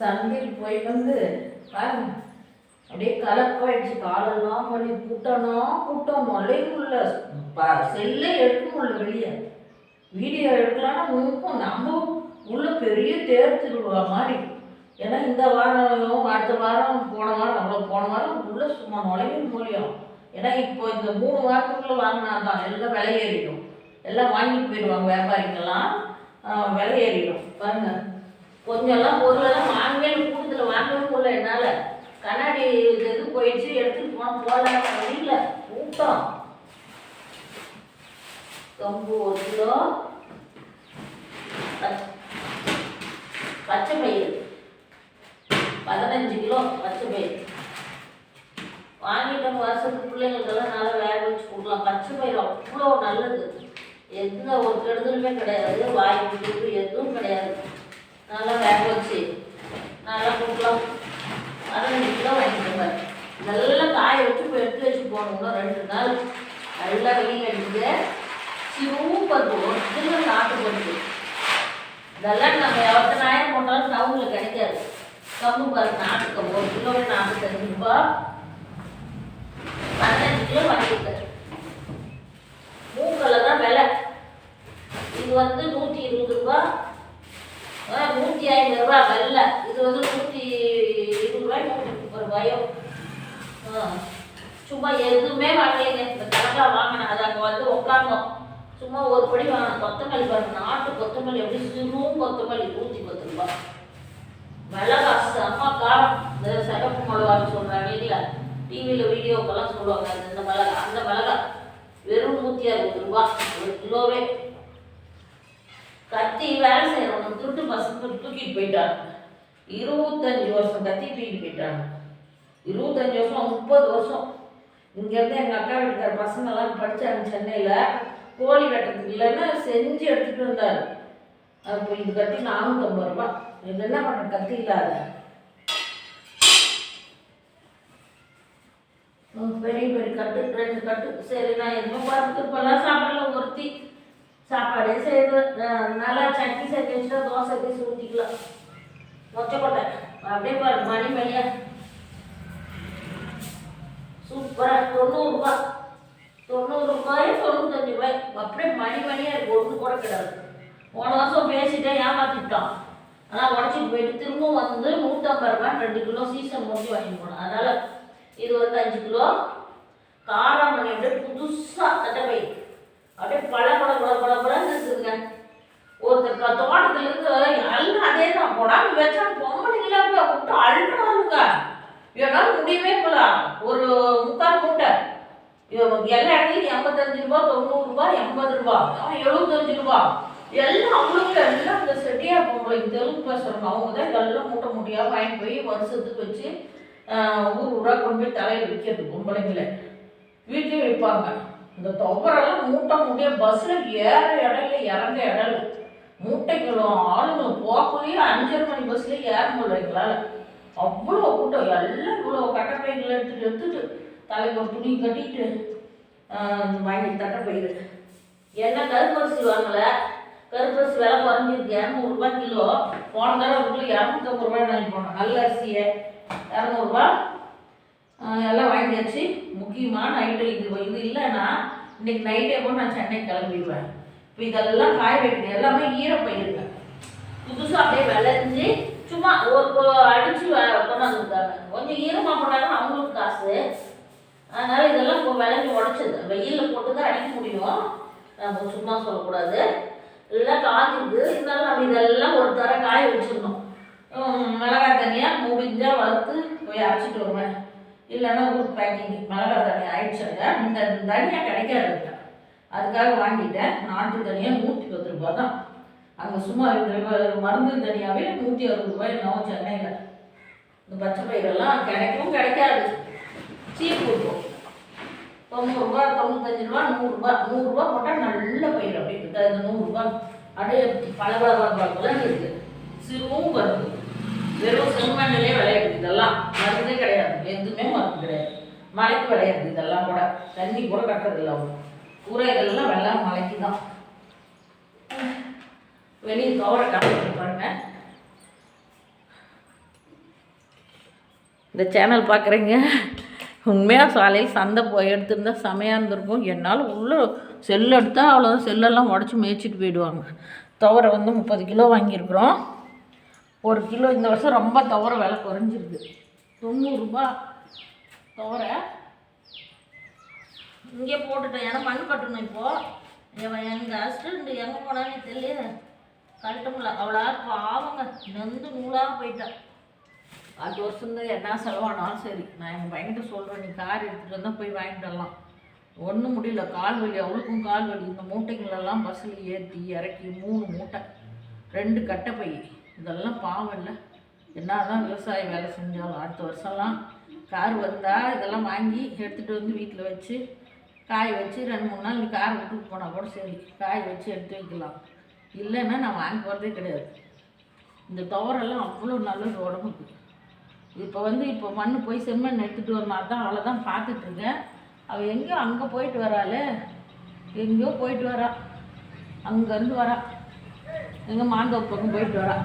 சந்தைக்கு போய் வந்து பாருங்க அப்படியே கலப்பாயிடுச்சு காலெல்லாம் பண்ணி கூட்டம்னா கூட்டம் மழையும் இல்லை. செல்லே எடுக்க முடியல வெளியே. வீடியோ எடுக்கலாம்னா முழுக்கும் நம்ம உள்ள பெரிய தேர் திருவிழா மாதிரி. ஏன்னா இந்த வாரம் அடுத்த வாரம் போன வாரம் அவ்வளோ போன வாரம் உள்ள சும்மா நுழைய முடியும் ஏன்னா இப்போ இந்த மூணு வாரத்துக்குள்ள வாங்கினா தான் எல்லாம் விலை ஏறிடும். எல்லாம் வாங்கிட்டு போயிடுவாங்க வியாபாரிக்கெல்லாம். விலை ஏறிடும். பாருங்க. கொஞ்சம்லாம் பொருளெல்லாம் வாங்கவே கூட்டத்தில் வாங்கவே முடியல என்னால். கண்ணாடி இது இது போயிடுச்சு எடுத்துகிட்டு போனால் போகல வழியில் கூட்டம் கம்பு ஒரு கிலோ. பச்சை பயிர் பதினஞ்சு கிலோ பச்சை பயிர் வாங்கிட்ட வருஷத்துக்கு பிள்ளைங்களுக்கெல்லாம் நல்லா வேக வச்சு கொடுக்கலாம். பச்சை பயிர் அவ்வளோ நல்லது. எந்த ஒரு கெடுதலுமே கிடையாது. வாய்ப்பு எதுவும் நல்லா வேக வச்சு நல்லா கொடுக்கலாம். பதினஞ்சு கிலோ வாங்கிக்கோங்க இதெல்லாம் காய வச்சு இப்போ எடுத்து வச்சு போகணும்னா ரெண்டு நாள். நல்லா வெயில் அடிக்குது. சூப்பர் ஒரிஜினல் நாட்டு பருப்பு இதெல்லாம் நம்ம எவத்தனாயிரம் போட்டாலும் டவுனில் கிடைக்காது. கம்பு பாரு நாட்டுக்கு ஒரு கிலோவே நாற்பத்தஞ்சு ரூபா பதினஞ்சு கிலோ வாங்கியிருக்கேன் மூக்கல்ல தான் விலை. இது வந்து நூற்றி இருபது ரூபா. நூற்றி ஐம்பது ரூபா வெள்ளை இது வந்து நூற்றி இருபது ரூபாய் நூற்றி முப்பது ரூபாயோ? ஆ. சும்மா எதுவுமே வாங்கலைங்க இந்த கணக்காக வாங்கினேன். அது அங்கே வந்து உட்காந்தோம் சும்மா ஒரு படி வாங்கின கொத்தமல்லி பாருங்க. நாட்டு கொத்தமல்லி எப்படி சிறும் கொத்தமல்லி நூற்றி பத்து ரூபா மிளகா அம்மா காரம். இந்த சிகப்பு மிளகான்னு சொல்கிறாங்க இல்லையா? டிவியில் வீடியோக்கெல்லாம் சொல்லுவாங்க இந்த மிளகா அந்த மிளகா வெறும் நூற்றி அறுபது ரூபா ஒரு கிலோவே. கத்தி வேலை செய்கிறவங்க திருட்டு பசங்க தூக்கிட்டு போயிட்டாங்க. இருபத்தஞ்சு வருஷம் கத்தி தூக்கிட்டு போயிட்டாங்க. இருபத்தஞ்சு வருஷம் முப்பது வருஷம். இங்கேருந்து எங்கள் அக்கா வீட்டுக்கார பசங்கெல்லாம் படித்தாங்க சென்னையில். கோழி வெட்டுறதுக்கு இல்லைன்னா செஞ்சு எடுத்துகிட்டு வந்தார். அப்போ இது கத்தி நானூற்றம்பது ரூபா. இது என்ன பண்ண கத்தி இல்லாத. ம், பெரிய பெரிய கட்டு ரெண்டு கட்டு. சரி நான் எதுவும் பார்த்துட்டு இப்போல்லாம் சாப்பிடல ஒருத்தி. சாப்பாடே செய்யுது நல்லா சட்னி செஞ்சு வச்சுட்டா தோசை பேசி ஊற்றிக்கலாம் மொச்சக்கொட்டை. அப்படியே பாரு மணி மணியா. சூப்பராக தொண்ணூறுரூபா தொண்ணூறு ரூபாய் தொண்ணூத்தஞ்சு ரூபாய். அப்படியே மணி மணியாக இருக்கு. ஒன்று கூட கிடையாது. போன வருஷம் பேசிட்டேன் ஏமாத்திட்டான். ஆனால் உடச்சிட்டு போயிட்டு திரும்பவும் வந்து நூற்றம்பது ரூபாய் ரெண்டு கிலோ சீசன் முடிஞ்சு வாங்கி போனோம் அதனால் இது வந்து அஞ்சு கிலோ காராமணி அப்படியே புதுசாக தட்டை அப்படியே பல பல பல பல பலன்னு இருக்குதுங்க ஒருத்தர் க- தோட்டத்துல இருந்து எல்லாம் அதே வச்சா பொம்பளைங்களா போய் விட்டு அழுறாங்க என்னால் முடியவே போல. ஒரு முக்கால் மூட்டை. எல்லா இடத்துலையும் எண்பத்தஞ்சு ரூபா தொண்ணூறு ரூபா எண்பது ரூபா எழுபத்தஞ்சு ரூபா. எல்லாம் அவங்களுக்கு எல்லாம் இந்த செட்டியா பொம்பளைங்க தெலுங்கு பேசுறாங்க அவங்க தான் இதெல்லாம் மூட்டை மூட்டையாக வாங்கி போய் வருஷத்துக்கு வச்சு ஊர் ஊரா கொண்டு போய் தலையில் விற்கிறது பொம்பளைங்கள. வீட்லேயும் விற்பாங்க இந்த தொப்பரெல்லாம் மூட்டை மூட்டையாக பஸ்ஸில் ஏற இடம் இல்லை இறங்க இடம் இல்லை மூட்டைகளும் ஆளுங்க போகவே அஞ்சரை மணி பஸ்ஸில் ஏற முடியல எங்களால். அவ்வளோ கூட்டம். எல்லாம் இவ்வளோ கட்டப்பைகளை எடுத்துட்டு எடுத்துட்டு தலைக்கு ஒரு துணி கட்டிட்டு வாங்கி தட்டப்பயிறு என்ன கருப்பரிசி வாங்கல. கருப்பரிசி விலை குறைஞ்சிருக்கு. இரநூறுபா கிலோ. போன தடவை அதுக்குள்ள இரநூத்தம்பது ரூபாய் வாங்கி போனோம். நல்ல அரிசியை. இரநூறுபா எல்லாம் வாங்கியாச்சு. முக்கியமான ஐட்டம் இது. இது இல்லைன்னா இன்னைக்கு நைட்டே கூட நான் சென்னை கிளம்பிடுவேன். இப்போ இதெல்லாம் காய வைக்கணும். எல்லாமே ஈரப்பயிருங்க புதுசாக அப்படியே விளைஞ்சி சும்மா ஒரு அடிச்சு கொண்டாந்து கொண்டாந்துருக்காங்க கொஞ்சம் ஈரமாக போட்டாலும் அவங்களுக்கு காசு. அதனால இதெல்லாம் இப்போ விளைஞ்சி உடச்சது. வெயிலில் போட்டு தான் அடிக்க முடியும். நம்ம சும்மா சொல்லக்கூடாது. எல்லாம் காஞ்சிருக்கு இருந்தாலும் நம்ம இதெல்லாம் ஒரு தர காய வச்சிடணும். மிளகாய் தனியாக முடிஞ்சால் வறுத்து போய் அரைச்சிட்டு வருவேன் இல்லைன்னா ஊருக்கு பேக்கிங் மிளகாய் தனியாக ஆயிடுச்சுங்க. இந்த தனியாக கிடைக்காது. அதுக்காக வாங்கிட்டேன். நாட்டு தனியாக நூற்றி பத்து ரூபா தான். அங்கே சும்மா மருந்து தனியாகவே நூற்றி அறுபது ரூபாய் என்னவோ சென்னையில். இந்த பச்சை பயிரெல்லாம் கிடைக்கும் கிடைக்காது. சீப் கொடுக்கும் தொண்ணூறுரூபா தொண்ணூத்தஞ்சு ரூபா நூறுரூபா நூறுரூவா போட்டால் நல்ல பயிர் அப்படி இருக்குது இந்த நூறுரூபா அப்படியே பல பல பல இருக்குது சிறுவும் வருது வெறும் செம்மண்ணிலே விளையாடுது இதெல்லாம். மருந்தே கிடையாது. எதுவுமே மருந்து கிடையாது. மழைக்கு விளையாடுது இதெல்லாம் கூட. தண்ணி கூட கட்டுறதில்ல அவங்க. கூரைகள்லாம் வெள்ளம் மலைக்கு தான் வெளியே கவரை காமிச்சு பாருங்க. இந்த சேனல் பார்க்குறீங்க உண்மையாக சாலையில் சந்தை போய் எடுத்திருந்தா செமையாக இருந்திருக்கும். என்னால் உள்ள செல் எடுத்தால் அவ்வளோதான் செல்லெல்லாம் உடச்சி மேய்ச்சிட்டு போயிடுவாங்க. துவரை வந்து முப்பது கிலோ வாங்கியிருக்கிறோம். ஒரு கிலோ இந்த வருஷம் ரொம்ப துவரை விலை குறைஞ்சிருக்கு. தொண்ணூறுரூபா துவரை. இங்கே போட்டுட்டேன் ஏன்னா மண் கட்டணும் இப்போது எங்கள் ஹஸ்பண்ட் எங்கே போனான்னு தெரியல கழட்ட முடியல அவளா பாவங்க. நொந்து நூலாக போயிட்டேன் அடுத்த வருஷம் என்ன செலவானாலும் சரி. நான் எங்கள் பையன்கிட்ட சொல்கிறேன் நீ கார் எடுத்துகிட்டு வந்தால் போய் வாங்கிட்டு வரலாம். ஒன்றும் முடியல. கால் வலி அவளுக்கும் கால் வலி. இந்த மூட்டைங்களெல்லாம் பஸ்ஸில் ஏற்றி இறக்கி மூணு மூட்டை. ரெண்டு கட்டை பை இதெல்லாம் பாவம் இல்லை. என்ன தான் விவசாய வேலை செஞ்சாலும் அடுத்த வருஷம்லாம் கார் வந்தால் இதெல்லாம் வாங்கி எடுத்துகிட்டு வந்து வீட்டில் வச்சு காய வச்சு ரெண்டு மூணு நாள் நீ காரை விட்டுட்டு போனால் கூட சரி. காய வச்சு எடுத்து வைக்கலாம். இல்லைன்னா நான் வாங்கி போகிறதே கிடையாது. இந்த துவரெல்லாம் அவ்வளோ நல்லது உடம்புக்கு. இப்போ வந்து இப்போ மண் போய் செம்மண் எடுத்துகிட்டு வரமா தான் அவளை தான் பார்த்துட்ருக்கேன் அவள் எங்கேயோ அங்கே போயிட்டு வராளே. எங்கேயோ போயிட்டு வரா. அங்கேருந்து வரா. எங்கே மாந்தோப்பு பக்கம் போயிட்டு வரா.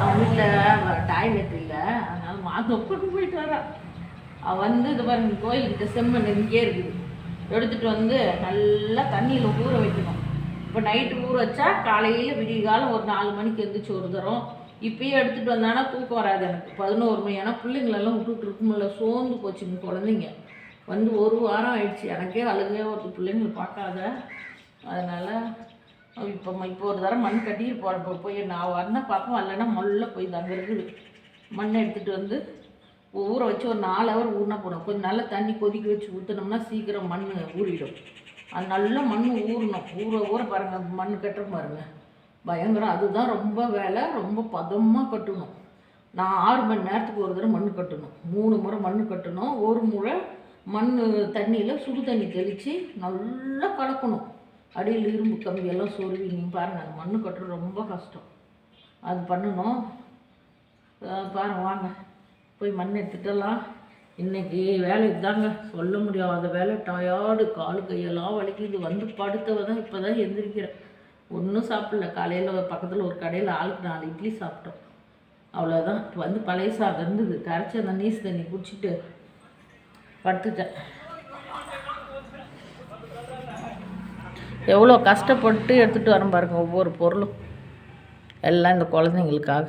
அவன் வீட்டில் டாய்லெட் இல்லை. அதனால மாந்தோப்பு பக்கம் போயிட்டு வரா. அவள் வந்து இது பாருங்க கோயில்கிட்ட செம்மண் இங்கேயே இருக்குது. எடுத்துகிட்டு வந்து நல்லா தண்ணியில் ஊற வைக்கணும். இப்போ நைட்டு ஊற வச்சா காலையில் விடிய காலம் ஒரு நாலு மணிக்கு எழுந்திரிச்சு ஒரு தரம். இப்பயே எடுத்துகிட்டு வந்தானா தூக்கம் வராது எனக்கு. பதினோரு மணி ஏன்னா பிள்ளைங்களெல்லாம் விட்டுட்டு இருக்குமில்ல சோர்ந்து போச்சுங்க குழந்தைங்க. வந்து ஒரு வாரம் ஆயிடுச்சு. எனக்கே அழுகையாக ஒரு பிள்ளைங்களை பார்க்காத. அதனால் இப்போ இப்போ ஒரு தரம் மண் கட்டி போகிறப்ப போய் நான் வரணும் பார்ப்போம் இல்லைன்னா மொல்ல போய் அங்கே மண்ணை எடுத்துகிட்டு வந்து ஊற வச்சு ஒரு நாலு ஹவர் ஊறினா போடும் கொஞ்சம் நல்லா தண்ணி கொதிக்க வச்சு ஊற்றினோம்னா சீக்கிரம் மண் ஊறிடும். அது நல்லா மண் ஊறணும். ஊற ஊற பாருங்கள் மண் கட்டுற பாருங்கள் பயங்கரம். அதுதான் ரொம்ப வேலை. ரொம்ப பதமாக கட்டணும். நான் ஆறு மணி நேரத்துக்கு ஒரு தடவை மண் கட்டணும். மூணு முறை மண் கட்டணும். ஒரு முறை மண் தண்ணியில் சுடு தண்ணி தெளித்து நல்லா கலக்கணும். அடியில் இரும்பு கம்பியெல்லாம் சொருவி நீங்கள் பாருங்கள் அந்த மண் கட்டுறது ரொம்ப கஷ்டம். அது பண்ணணும். பாருங்கள் வாங்க. போய் மண் எடுத்துட்டலாம் இன்றைக்கி வேலைக்கு தாங்க சொல்ல முடியாத. வேலை டயர்டு காலு கையெல்லாம் வலிக்குது. வந்து படுத்தவ தான் இப்போ தான் எந்திரிக்கிறேன். ஒன்றும் சாப்பிடல. காலையில் பக்கத்தில் ஒரு கடையில் ஆளுக்கு நாலு இட்லி சாப்பிட்டோம். அவ்வளோதான் இப்போ வந்து பழைய சாதம் இருந்தது. கரைச்சி அந்த நீஸ் தண்ணி குடிச்சிட்டு படுத்துட்டேன். எவ்வளோ கஷ்டப்பட்டு எடுத்துகிட்டு வரேன் பாருங்கள் ஒவ்வொரு பொருளும். எல்லாம் இந்த குழந்தைங்களுக்காக.